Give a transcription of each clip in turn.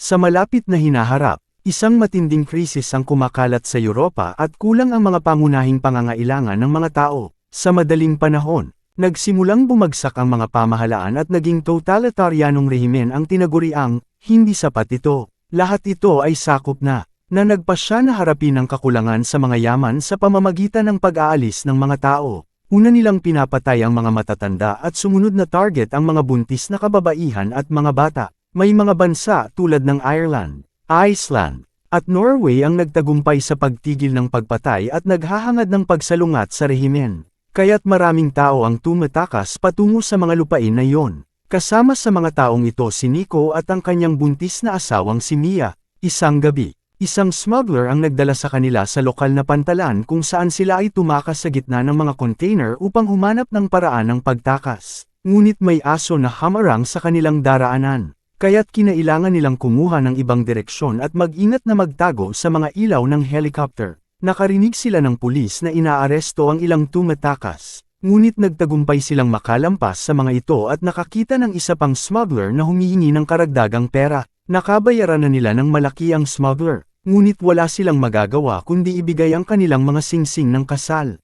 Sa malapit na hinaharap, isang matinding krisis ang kumakalat sa Europa at kulang ang mga pangunahing pangangailangan ng mga tao. Sa madaling panahon, nagsimulang bumagsak ang mga pamahalaan at naging totalitarianong rehimen ang tinaguriang, hindi sapat ito. Lahat ito ay sakop na, na nagpasya na harapin ang kakulangan sa mga yaman sa pamamagitan ng pag-aalis ng mga tao. Una nilang pinapatay ang mga matatanda at sumunod na target ang mga buntis na kababaihan at mga bata. May mga bansa tulad ng Ireland, Iceland, at Norway ang nagtagumpay sa pagtigil ng pagpatay at naghahangad ng pagsalungat sa rehimen. Kaya't maraming tao ang tumatakas patungo sa mga lupain na iyon. Kasama sa mga taong ito si Nico at ang kanyang buntis na asawang si Mia. Isang gabi, isang smuggler ang nagdala sa kanila sa lokal na pantalan kung saan sila ay tumakas sa gitna ng mga container upang humanap ng paraan ng pagtakas. Ngunit may aso na hamarang sa kanilang daraanan. Kaya't kinailangan nilang kumuha ng ibang direksyon at mag-ingat na magtago sa mga ilaw ng helicopter. Nakarinig sila ng pulis na inaaresto ang ilang tumatakas. Ngunit nagtagumpay silang makalampas sa mga ito at nakakita ng isa pang smuggler na humihingi ng karagdagang pera. Nakabayaran na nila ng malaki ang smuggler, ngunit wala silang magagawa kundi ibigay ang kanilang mga singsing ng kasal.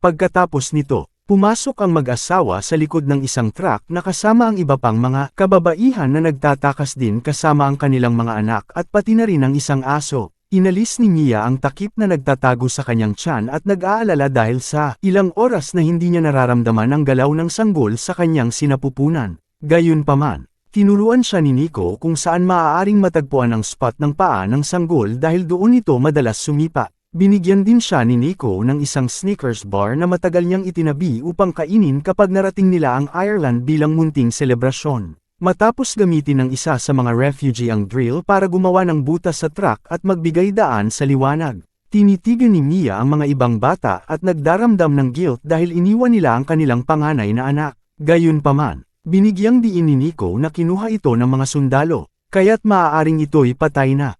Pagkatapos nito, pumasok ang mag-asawa sa likod ng isang truck na kasama ang iba pang mga kababaihan na nagtatakas din kasama ang kanilang mga anak at pati na rin ang isang aso. Inalis ni Mia ang takip na nagtatago sa kanyang tiyan at nag-aalala dahil sa ilang oras na hindi niya nararamdaman ang galaw ng sanggol sa kanyang sinapupunan. Gayunpaman, tinuruan siya ni Nico kung saan maaaring matagpuan ang spot ng paa ng sanggol dahil doon ito madalas sumipa. Binigyan din siya ni Nico ng isang Snickers bar na matagal niyang itinabi upang kainin kapag narating nila ang Ireland bilang munting selebrasyon. Matapos gamitin ng isa sa mga refugee ang drill para gumawa ng butas sa truck at magbigay daan sa liwanag. Tinitigan ni Mia ang mga ibang bata at nagdaramdam ng guilt dahil iniwan nila ang kanilang panganay na anak. Gayunpaman, binigyang diin ni Nico na kinuha ito ng mga sundalo, kaya't maaaring ito'y patay na.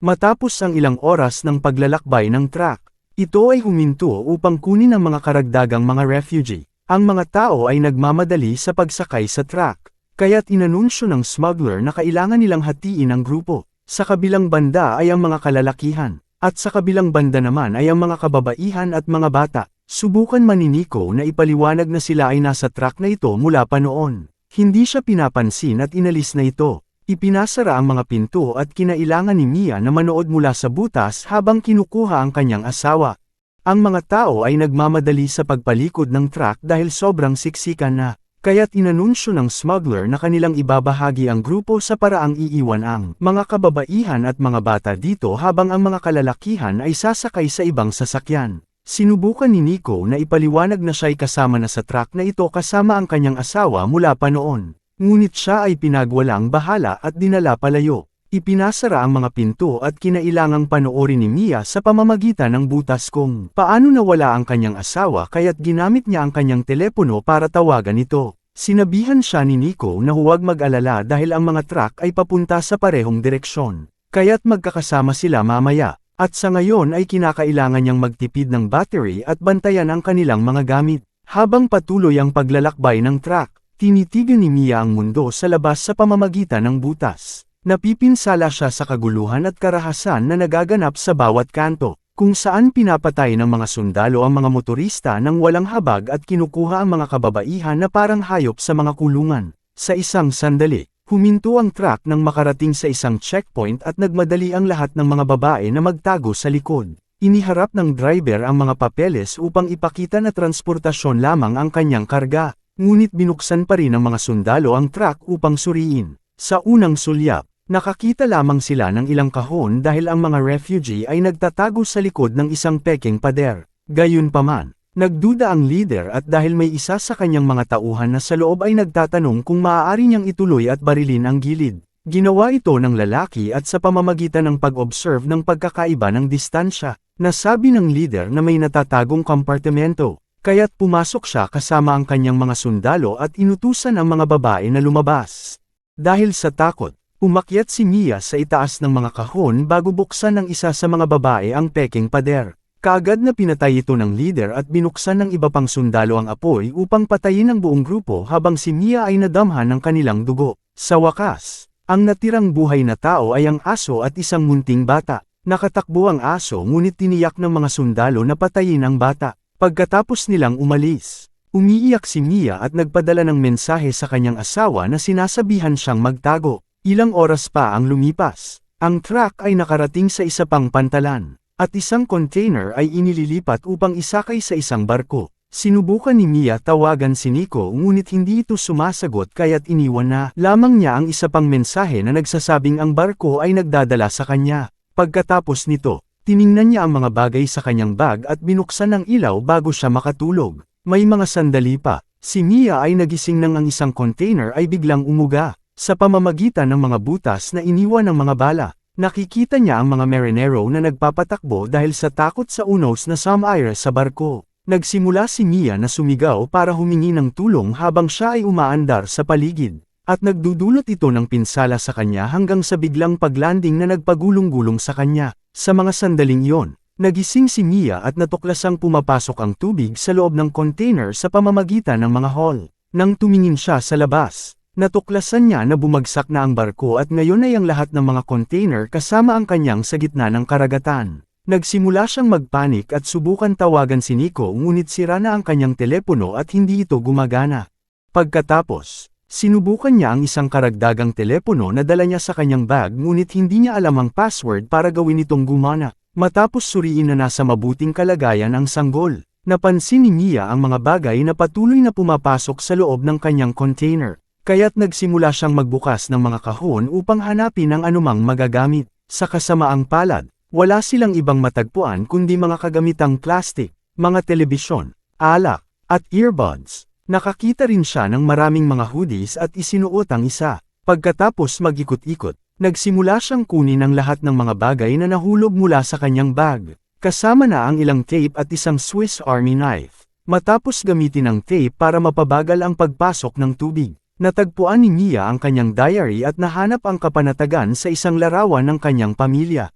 Matapos ang ilang oras ng paglalakbay ng truck, ito ay huminto upang kunin ang mga karagdagang mga refugee. Ang mga tao ay nagmamadali sa pagsakay sa truck. Kaya't inanunsyo ng smuggler na kailangan nilang hatiin ang grupo. Sa kabilang banda ay ang mga kalalakihan, at sa kabilang banda naman ay ang mga kababaihan at mga bata. Subukan man ni Nico na ipaliwanag na sila ay nasa truck na ito mula pa noon. Hindi siya pinapansin at inalis na ito. Ipinasara ang mga pinto at kinailangan ni Mia na manood mula sa butas habang kinukuha ang kanyang asawa. Ang mga tao ay nagmamadali sa pagpalikod ng truck dahil sobrang siksikan na. Kaya't inanunsyo ng smuggler na kanilang ibabahagi ang grupo sa paraang iiwan ang mga kababaihan at mga bata dito habang ang mga kalalakihan ay sasakay sa ibang sasakyan. Sinubukan ni Nico na ipaliwanag na siya'y kasama na sa truck na ito kasama ang kanyang asawa mula pa noon. Ngunit siya ay pinagwalang bahala at dinala palayo. Ipinasara ang mga pinto at kinailangang panoorin ni Mia sa pamamagitan ng butas kung paano nawala ang kanyang asawa kaya't ginamit niya ang kanyang telepono para tawagan ito. Sinabihan siya ni Nico na huwag mag-alala dahil ang mga truck ay papunta sa parehong direksyon. Kaya't magkakasama sila mamaya, at sa ngayon ay kinakailangan niyang magtipid ng battery at bantayan ang kanilang mga gamit. Habang patuloy ang paglalakbay ng truck, tinitigan ni Mia ang mundo sa labas sa pamamagitan ng butas. Napipinsala siya sa kaguluhan at karahasan na nagaganap sa bawat kanto, kung saan pinapatay ng mga sundalo ang mga motorista ng walang habag at kinukuha ang mga kababaihan na parang hayop sa mga kulungan. Sa isang sandali, huminto ang truck nang makarating sa isang checkpoint at nagmadali ang lahat ng mga babae na magtago sa likod. Iniharap ng driver ang mga papeles upang ipakita na transportasyon lamang ang kanyang karga, ngunit binuksan pa rin ng mga sundalo ang truck upang suriin. Sa unang sulyap, Nakakita lamang sila ng ilang kahon dahil ang mga refugee ay nagtatago sa likod ng isang peking pader. Gayunpaman, nagduda ang leader at dahil may isa sa kanyang mga tauhan na sa loob ay nagtatanong kung maaari niyang ituloy at barilin ang gilid. Ginawa ito ng lalaki at sa pamamagitan ng pag-observe ng pagkakaiba ng distansya, nasabi ng leader na may natatagong kompartimento, kaya't pumasok siya kasama ang kanyang mga sundalo at inutusan ang mga babae na lumabas. Dahil sa takot, Umakyat si Mia sa itaas ng mga kahon bago buksan ng isa sa mga babae ang peking pader. Kaagad na pinatay ito ng leader at binuksan ng iba pang sundalo ang apoy upang patayin ang buong grupo habang si Mia ay nadamhan ng kanilang dugo. Sa wakas, Ang natirang buhay na tao ay ang aso at isang munting bata. Nakatakbo ang aso ngunit tiniyak ng mga sundalo na patayin ang bata. Pagkatapos nilang umalis, umiiyak si Mia at nagpadala ng mensahe sa kanyang asawa na sinasabihan siyang magtago. Ilang oras pa ang lumipas. Ang truck ay nakarating sa isa pang pantalan, at isang container ay inililipat upang isakay sa isang barko. Sinubukan ni Mia tawagan si Nico ngunit hindi ito sumasagot kaya't iniwan na lamang niya ang isa pang mensahe na nagsasabing ang barko ay nagdadala sa kanya. Pagkatapos nito, tiningnan niya ang mga bagay sa kanyang bag at binuksan ang ilaw bago siya makatulog. May mga sandali pa, si Mia ay nagising nang ang isang container ay biglang umuga. Sa pamamagitan ng mga butas na iniwan ng mga bala, nakikita niya ang mga marinero na nagpapatakbo dahil sa takot sa unos na samaire sa barko. Nagsimula si Mia na sumigaw para humingi ng tulong habang siya ay umaandar sa paligid, at nagdudulot ito ng pinsala sa kanya hanggang sa biglang paglanding na nagpagulong-gulong sa kanya. Sa mga sandaling iyon, nagising si Mia at natuklasang pumapasok ang tubig sa loob ng container sa pamamagitan ng mga hall. Nang tumingin siya sa labas, Natuklasan niya na bumagsak na ang barko at ngayon ay ang lahat ng mga container kasama ang kanyang sa gitna ng karagatan. Nagsimula siyang magpanik at subukan tawagan si Nico ngunit sira na ang kanyang telepono at hindi ito gumagana. Pagkatapos, sinubukan niya ang isang karagdagang telepono na dala niya sa kanyang bag ngunit hindi niya alam ang password para gawin itong gumana. Matapos suriin na nasa mabuting kalagayan ang sanggol, napansin ni Mia ang mga bagay na patuloy na pumapasok sa loob ng kanyang container. Kaya't nagsimula siyang magbukas ng mga kahon upang hanapin ang anumang magagamit. Sa kasamaang palad, wala silang ibang matagpuan kundi mga kagamitang plastic, mga telebisyon, alak, at earbuds. Nakakita rin siya ng maraming mga hoodies at isinuot ang isa. Pagkatapos mag-ikot-ikot, nagsimula siyang kunin ang lahat ng mga bagay na nahulog mula sa kanyang bag. Kasama na ang ilang tape at isang Swiss Army knife. Matapos gamitin ang tape para mapabagal ang pagpasok ng tubig. Natagpuan ni Mia ang kanyang diary at nahanap ang kapanatagan sa isang larawan ng kanyang pamilya.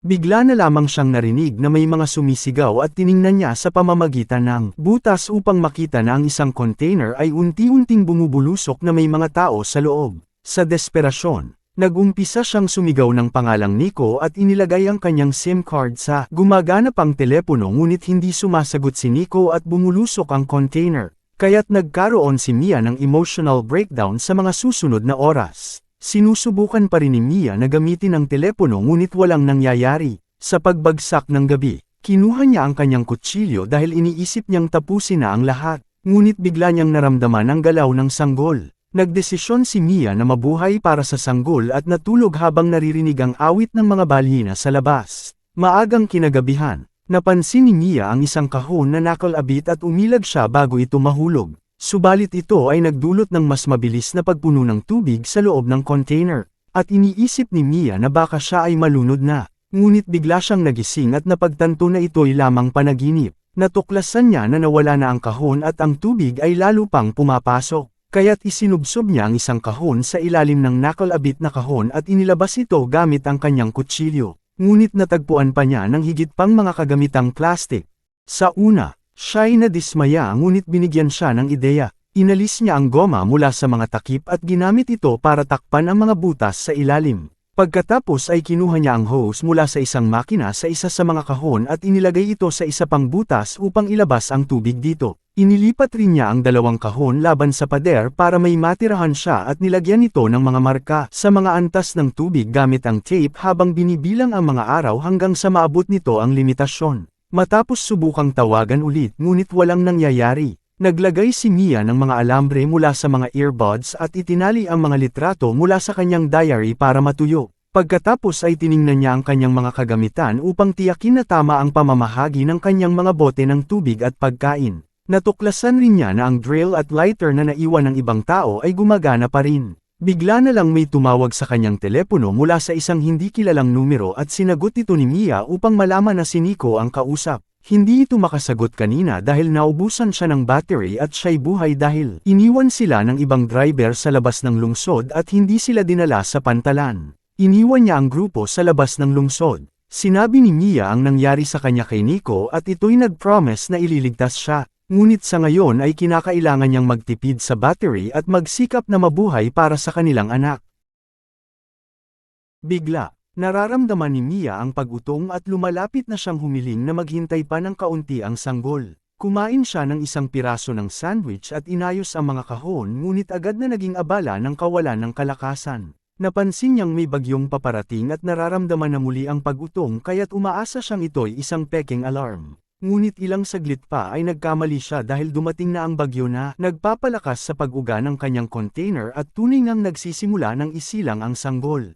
Bigla na lamang siyang narinig na may mga sumisigaw at tiningnan niya sa pamamagitan ng butas upang makita na ang isang container ay unti-unting bumubulusok na may mga tao sa loob. Sa desperasyon, nagumpisa siyang sumigaw ng pangalang Nico at inilagay ang kanyang SIM card sa gumagana pang telepono ngunit hindi sumasagot si Nico at bumulusok ang container. Kaya't nagkaroon si Mia ng emotional breakdown sa mga susunod na oras. Sinusubukan pa rin ni Mia na gamitin ang telepono ngunit walang nangyayari. Sa pagbagsak ng gabi, kinuha niya ang kanyang kutsilyo dahil iniisip niyang tapusin na ang lahat. Ngunit bigla niyang naramdaman ang galaw ng sanggol. Nagdesisyon si Mia na mabuhay para sa sanggol at natulog habang naririnig ang awit ng mga balhina sa labas. Maagang kinagabihan, Napansin ni Mia ang isang kahon na nakalabit at umilag siya bago ito mahulog. Subalit ito ay nagdulot ng mas mabilis na pagpuno ng tubig sa loob ng container, at iniisip ni Mia na baka siya ay malunod na. Ngunit bigla siyang nagising at napagtanto na ito'y lamang panaginip. Natuklasan niya na nawala na ang kahon at ang tubig ay lalo pang pumapasok. Kaya't isinubsob niya ang isang kahon sa ilalim ng nakalabit na kahon at inilabas ito gamit ang kanyang kutsilyo. Ngunit natagpuan pa niya ng higit pang mga kagamitang plastic. Sa una, siya'y nadismaya ngunit binigyan siya ng ideya. Inalis niya ang goma mula sa mga takip at ginamit ito para takpan ang mga butas sa ilalim. Pagkatapos ay kinuha niya ang hose mula sa isang makina sa isa sa mga kahon at inilagay ito sa isa pang butas upang ilabas ang tubig dito. Inilipat rin niya ang dalawang kahon laban sa pader para may matirahan siya at nilagyan ito ng mga marka sa mga antas ng tubig gamit ang tape habang binibilang ang mga araw hanggang sa maabot nito ang limitasyon. Matapos subukang tawagan ulit ngunit walang nangyayari, naglagay si Mia ng mga alambre mula sa mga earbuds at itinali ang mga litrato mula sa kanyang diary para matuyo. Pagkatapos ay tiningnan niya ang kanyang mga kagamitan upang tiyakin na tama ang pamamahagi ng kanyang mga bote ng tubig at pagkain. Natuklasan rin niya na ang drill at lighter na naiwan ng ibang tao ay gumagana pa rin. Bigla na lang may tumawag sa kanyang telepono mula sa isang hindi kilalang numero at sinagot ito ni Mia upang malaman na si Nico ang kausap. Hindi ito makasagot kanina dahil naubusan siya ng battery at siya'y buhay dahil iniwan sila ng ibang driver sa labas ng lungsod at hindi sila dinala sa pantalan. Iniwan niya ang grupo sa labas ng lungsod. Sinabi ni Mia ang nangyari sa kanya kay Nico at ito'y nag-promise na ililigtas siya. Ngunit sa ngayon ay kinakailangan niyang magtipid sa battery at magsikap na mabuhay para sa kanilang anak. Bigla, nararamdaman ni Mia ang pagutong at lumalapit na siyang humiling na maghintay pa ng kaunti ang sanggol. Kumain siya ng isang piraso ng sandwich at inayos ang mga kahon ngunit agad na naging abala ng kawalan ng kalakasan. Napansin niyang may bagyong paparating at nararamdaman na muli ang pagutong kaya't umaasa siyang ito'y isang peking alarm. Ngunit ilang saglit pa ay nagkamali siya dahil dumating na ang bagyo na nagpapalakas sa pag-uga ng kanyang container at tunay ngang nagsisimula ng isilang ang sanggol.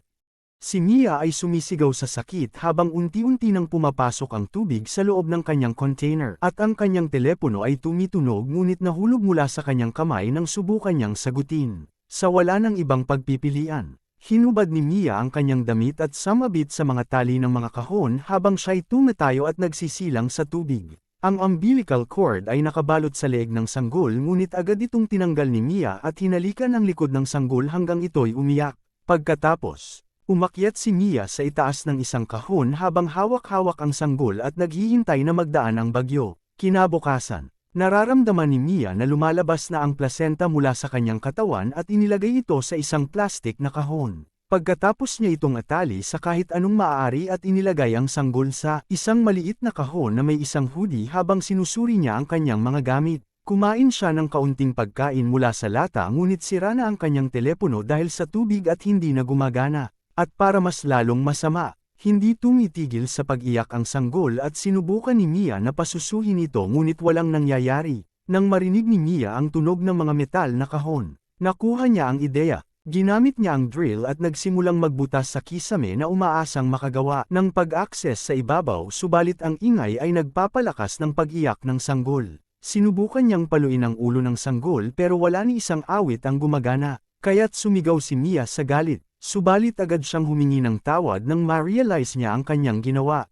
Si Mia ay sumisigaw sa sakit habang unti-unti nang pumapasok ang tubig sa loob ng kanyang container at ang kanyang telepono ay tumitunog ngunit nahulog mula sa kanyang kamay nang subukan niyang sagutin. Sa wala ng ibang pagpipilian, hinubad ni Mia ang kanyang damit at samabit sa mga tali ng mga kahon habang siya'y tumatayo at nagsisilang sa tubig. Ang umbilical cord ay nakabalot sa leeg ng sanggol ngunit agad itong tinanggal ni Mia at hinalikan ang likod ng sanggol hanggang ito'y umiyak. Pagkatapos, Umakyat si Mia sa itaas ng isang kahon habang hawak-hawak ang sanggol at naghihintay na magdaan ang bagyo. Kinabukasan, nararamdaman ni Mia na lumalabas na ang placenta mula sa kanyang katawan at inilagay ito sa isang plastik na kahon. Pagkatapos niya itong atali sa kahit anong maaari at inilagay ang sanggol sa isang maliit na kahon na may isang hoodie habang sinusuri niya ang kanyang mga gamit. Kumain siya ng kaunting pagkain mula sa lata ngunit sira na ang kanyang telepono dahil sa tubig at hindi na gumagana. At para mas lalong masama, hindi tumitigil sa pag-iyak ang sanggol at sinubukan ni Mia na pasusuhin ito ngunit walang nangyayari. Nang marinig ni Mia ang tunog ng mga metal na kahon, nakuha niya ang ideya. Ginamit niya ang drill at nagsimulang magbutas sa kisame na umaasang makagawa ng pag-access sa ibabaw subalit ang ingay ay nagpapalakas ng pag-iyak ng sanggol. Sinubukan niyang paluin ang ulo ng sanggol pero wala ni isang awit ang gumagana, kaya't sumigaw si Mia sa galit. Subalit agad siyang humingi ng tawad nang ma-realize niya ang kanyang ginawa.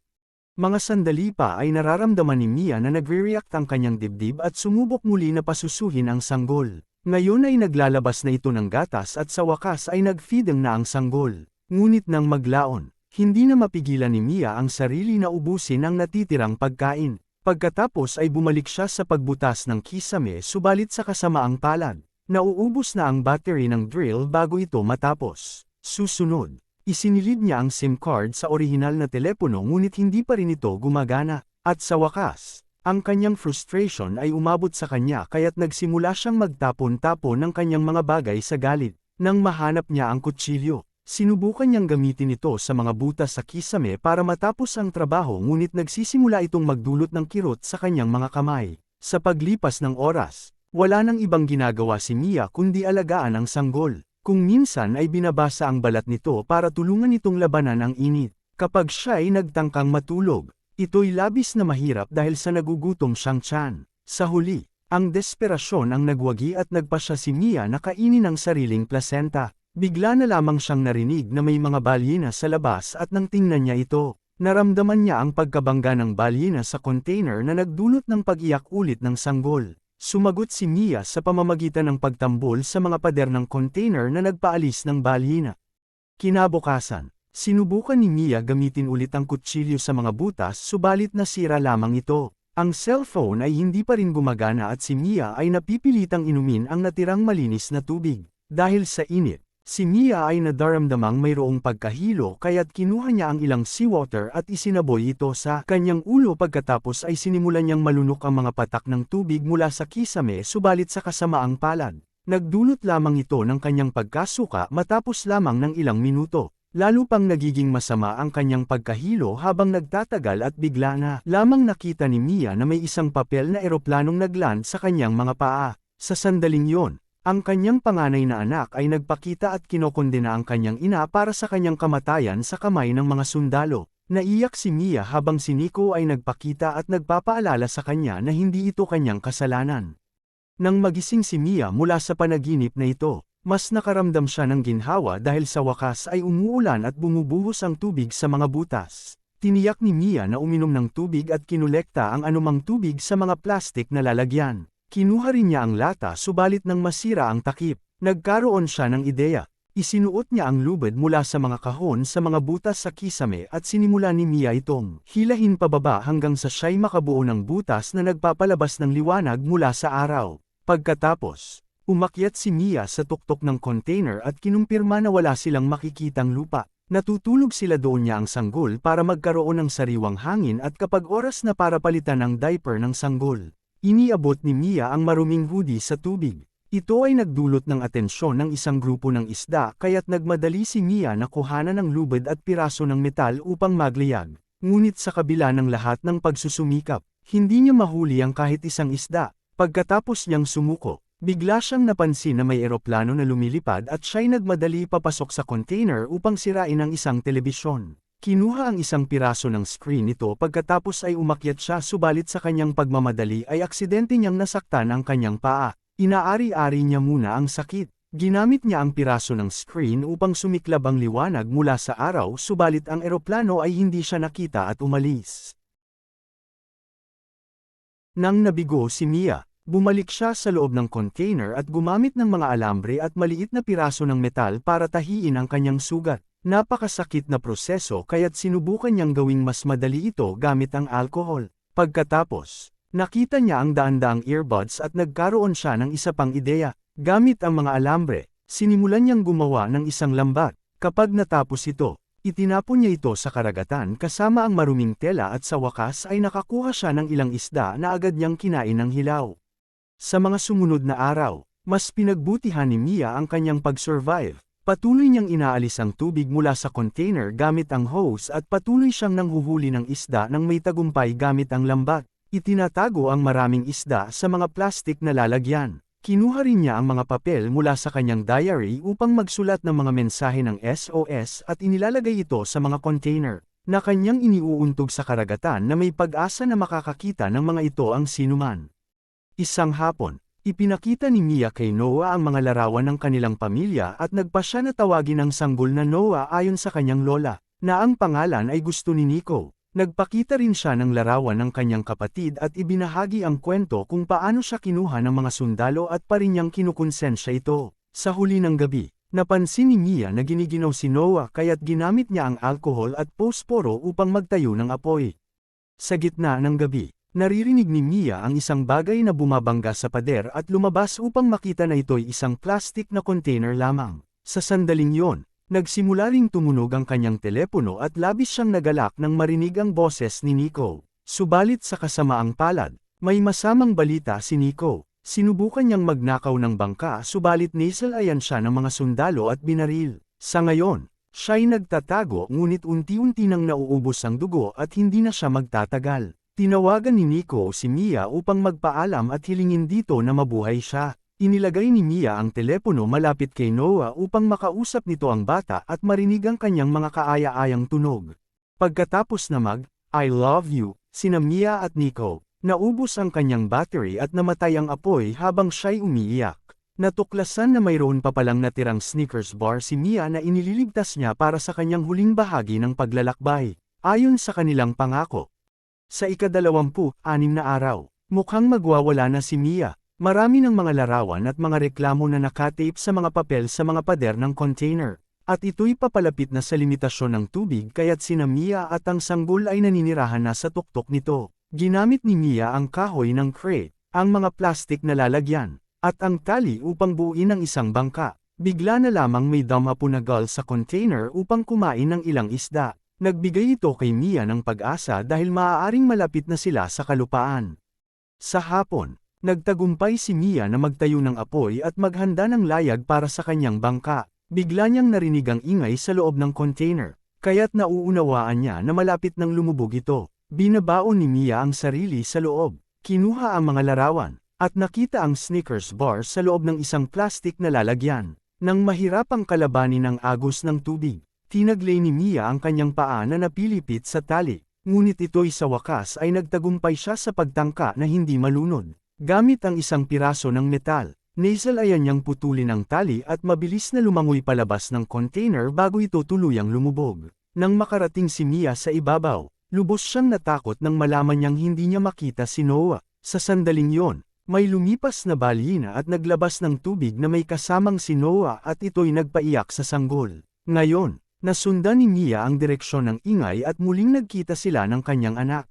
Mga sandali pa ay nararamdaman ni Mia na nagre-react ang kanyang dibdib at sumubok muli na pasusuhin ang sanggol. Ngayon ay naglalabas na ito ng gatas at sa wakas ay nag-feeding na ang sanggol. Ngunit nang maglaon, hindi na mapigilan ni Mia ang sarili na ubusin ang natitirang pagkain. Pagkatapos ay bumalik siya sa pagbutas ng kisame subalit sa kasamaang palad. Nauubos na ang battery ng drill bago ito matapos. Susunod, isinilid niya ang SIM card sa orihinal na telepono ngunit hindi pa rin ito gumagana, at sa wakas, ang kanyang frustration ay umabot sa kanya kaya't nagsimula siyang magtapon-tapon ng kanyang mga bagay sa galit. Nang mahanap niya ang kutsilyo, sinubukan niyang gamitin ito sa mga butas sa kisame para matapos ang trabaho ngunit nagsisimula itong magdulot ng kirot sa kanyang mga kamay. Sa paglipas ng oras, wala nang ibang ginagawa si Mia kundi alagaan ang sanggol. Kung minsan ay binabasa ang balat nito para tulungan itong labanan ang init. Kapag siya ay nagtangkang matulog, ito'y labis na mahirap dahil sa nagugutom siyang tiyan. Sa huli, ang desperasyon ang nagwagi at nagpasya si Mia na kainin ang sariling placenta. Bigla na lamang siyang narinig na may mga balyena sa labas at nang tingnan niya ito, naramdaman niya ang pagkabangga ng balyena sa container na nagdulot ng pag-iyak ulit ng sanggol. Sumagot si Mia sa pamamagitan ng pagtambol sa mga pader ng container na nagpaalis ng balyena. Kinabukasan, sinubukan ni Mia gamitin ulit ang kutsilyo sa mga butas subalit nasira lamang ito. Ang cellphone ay hindi pa rin gumagana at si Mia ay napipilitang inumin ang natirang malinis na tubig. Dahil sa init, Si Mia ay nadaramdamang mayroong pagkahilo kaya't kinuha niya ang ilang seawater at isinaboy ito sa kanyang ulo pagkatapos ay sinimulan niyang malunok ang mga patak ng tubig mula sa kisame subalit sa kasamaang palad. Nagdulot lamang ito ng kanyang pagkasuka matapos lamang ng ilang minuto. Lalo pang nagiging masama ang kanyang pagkahilo habang nagtatagal at bigla na lamang nakita ni Mia na may isang papel na eroplanong nagland sa kanyang mga paa. Sa sandaling yon, ang kanyang panganay na anak ay nagpakita at kinokondena ang kanyang ina para sa kanyang kamatayan sa kamay ng mga sundalo. Naiyak si Mia habang si Nico ay nagpakita at nagpapaalala sa kanya na hindi ito kanyang kasalanan. Nang magising si Mia mula sa panaginip na ito, mas nakaramdam siya ng ginhawa dahil sa wakas ay umuulan at bumubuhos ang tubig sa mga butas. Tiniyak ni Mia na uminom ng tubig at kinulekta ang anumang tubig sa mga plastik na lalagyan. Kinuha rin niya ang lata subalit nang masira ang takip, nagkaroon siya ng ideya. Isinuot niya ang lubid mula sa mga kahon sa mga butas sa kisame at sinimula ni Mia itong hilahin pababa hanggang sa siya'y makabuo ng butas na nagpapalabas ng liwanag mula sa araw. Pagkatapos, umakyat si Mia sa tuktok ng container at kinumpirma na wala silang makikitang lupa. Natutulog sila doon niya ang sanggol para magkaroon ng sariwang hangin at kapag oras na para palitan ang diaper ng sanggol. Iniabot ni Mia ang maruming hoodie sa tubig. Ito ay nagdulot ng atensyon ng isang grupo ng isda kaya't nagmadali si Mia na kuhanan ng lubid at piraso ng metal upang magliyag. Ngunit sa kabila ng lahat ng pagsusumikap, hindi niya mahuli ang kahit isang isda. Pagkatapos niyang sumuko, Bigla siyang napansin na may eroplano na lumilipad at siya'y nagmadali papasok sa container upang sirain ang isang telebisyon. Kinuha ang isang piraso ng screen nito pagkatapos ay umakyat siya subalit sa kanyang pagmamadali ay aksidente niyang nasaktan ang kanyang paa. Inaari-ari niya muna ang sakit. Ginamit niya ang piraso ng screen upang sumiklab ang liwanag mula sa araw subalit ang eroplano ay hindi siya nakita at umalis. Nang nabigo si Mia, Bumalik siya sa loob ng container at gumamit ng mga alambre at maliit na piraso ng metal para tahiin ang kanyang sugat. Napakasakit na proseso kaya't sinubukan niyang gawing mas madali ito gamit ang alcohol. Pagkatapos, nakita niya ang daan-daang earbuds at nagkaroon siya ng isa pang ideya. Gamit ang mga alambre, sinimulan niyang gumawa ng isang lambat. Kapag natapos ito, Itinapon niya ito sa karagatan kasama ang maruming tela at sa wakas ay nakakuha siya ng ilang isda na agad niyang kinain ng hilaw. Sa mga sumunod na araw, mas pinagbutihan ni Mia ang kanyang pag-survive. Patuloy niyang inaalis ang tubig mula sa container gamit ang hose at patuloy siyang nanghuhuli ng isda ng may tagumpay gamit ang lambat. Itinatago ang maraming isda sa mga plastik na lalagyan. Kinuha rin niya ang mga papel mula sa kanyang diary upang magsulat ng mga mensahe ng SOS at inilalagay ito sa mga container, na kanyang iniuuntog sa karagatan na may pag-asa na makakakita ng mga ito ang sinuman. Isang hapon, ipinakita ni Mia kay Noah ang mga larawan ng kanilang pamilya at nagpa siya na tawagin ang sanggol na Noah ayon sa kanyang lola, na ang pangalan ay gusto ni Nico. Nagpakita rin siya ng larawan ng kanyang kapatid at ibinahagi ang kwento kung paano siya kinuha ng mga sundalo at pa rin niyang kinukonsensya ito. Sa huli ng gabi, napansin ni Mia na giniginaw si Noah kaya't ginamit niya ang alkohol at posporo upang magtayo ng apoy. Sa gitna ng gabi, Naririnig ni Mia ang isang bagay na bumabangga sa pader at lumabas upang makita na ito'y isang plastic na container lamang. Sa sandaling yon, nagsimula ring tumunog ang kanyang telepono at labis siyang nagalak nang marinig ang boses ni Nico. Subalit sa kasamaang palad, may masamang balita si Nico. Sinubukan niyang magnakaw ng bangka subalit nisalayan siya ng mga sundalo at binaril. Sa ngayon, siya'y nagtatago ngunit unti-unti nang nauubos ang dugo at hindi na siya magtatagal. Tinawagan ni Nico si Mia upang magpaalam at hilingin dito na mabuhay siya. Inilagay ni Mia ang telepono malapit kay Noah upang makausap nito ang bata at marinig ang kanyang mga kaaya-ayang tunog. Pagkatapos na mag, I love you, sina Mia at Nico, naubos ang kanyang battery at namatay ang apoy habang siya'y umiiyak. Natuklasan na mayroon pa palang natirang Snickers bar si Mia na inililigtas niya para sa kanyang huling bahagi ng paglalakbay. Ayon sa kanilang pangako, sa ikadalawampu, anim na araw, mukhang magwawala na si Mia. Marami ng mga larawan at mga reklamo na nakatape sa mga papel sa mga pader ng container. At ito'y papalapit na sa limitasyon ng tubig kaya't sina Mia at ang sanggol ay naninirahan na sa tuktok nito. Ginamit ni Mia ang kahoy ng crate, ang mga plastik na lalagyan, at ang tali upang buuin ang isang bangka. Bigla na lamang may damapo na gull sa container upang kumain ng ilang isda. Nagbigay ito kay Mia ng pag-asa dahil maaaring malapit na sila sa kalupaan. Sa hapon, nagtagumpay si Mia na magtayo ng apoy at maghanda ng layag para sa kanyang bangka. Bigla niyang narinig ang ingay sa loob ng container, kaya't nauunawaan niya na malapit nang lumubog ito. Binabaon ni Mia ang sarili sa loob, kinuha ang mga larawan, at nakita ang Snickers bar sa loob ng isang plastik na lalagyan. Nang mahirapang kalabanin ang agos ng tubig, Tinaglay ni Mia ang kanyang paa na napilipit sa tali, ngunit ito'y sa wakas ay nagtagumpay siya sa pagtangka na hindi malunod. Gamit ang isang piraso ng metal, nasalayan niyang putulin ang tali at mabilis na lumangoy palabas ng container bago ito tuluyang lumubog. Nang makarating si Mia sa ibabaw, lubos siyang natakot nang malaman niyang hindi niya makita si Noah. Sa sandaling yon, may lumipas na balina at naglabas ng tubig na may kasamang si Noah at ito'y nagpaiyak sa sanggol. Ngayon, Nasundan ni Mia ang direksyon ng ingay at muling nagkita sila ng kanyang anak.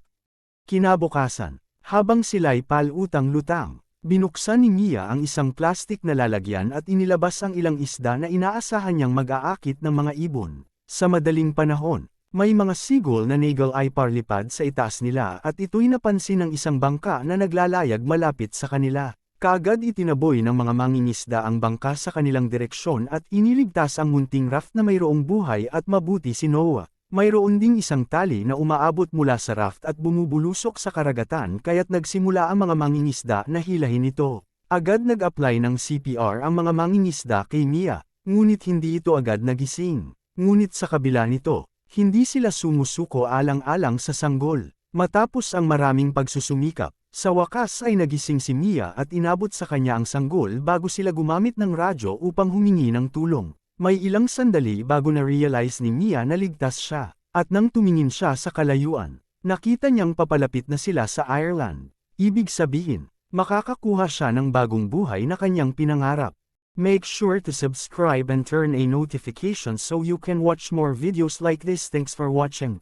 Kinabukasan, habang sila'y palutang-lutang, binuksan ni Mia ang isang plastik na lalagyan at inilabas ang ilang isda na inaasahan niyang mag-aakit ng mga ibon. Sa madaling panahon, may mga sigol na nagal ay parlipad sa itaas nila at ito'y napansin ng isang bangka na naglalayag malapit sa kanila. Kaagad itinaboy ng mga mangingisda ang bangka sa kanilang direksyon at iniligtas ang munting raft na mayroong buhay at mabuti si Noah. Mayroon ding isang tali na umaabot mula sa raft at bumubulusok sa karagatan kaya't nagsimula ang mga mangingisda na hilahin ito. Agad nag-apply ng CPR ang mga mangingisda kay Mia, ngunit hindi ito agad nagising. Ngunit sa kabila nito, hindi sila sumusuko alang-alang sa sanggol. Matapos ang maraming pagsusumikap, sa wakas ay nagising si Mia at inabot sa kanya ang sanggol bago sila gumamit ng radyo upang humingi ng tulong. May ilang sandali bago na-realize ni Mia na ligtas siya, at nang tumingin siya sa kalayuan, nakita niyang papalapit na sila sa Ireland. Ibig sabihin, makakakuha siya ng bagong buhay na kanyang pinangarap. Make sure to subscribe and turn a notification so you can watch more videos like this. Thanks for watching.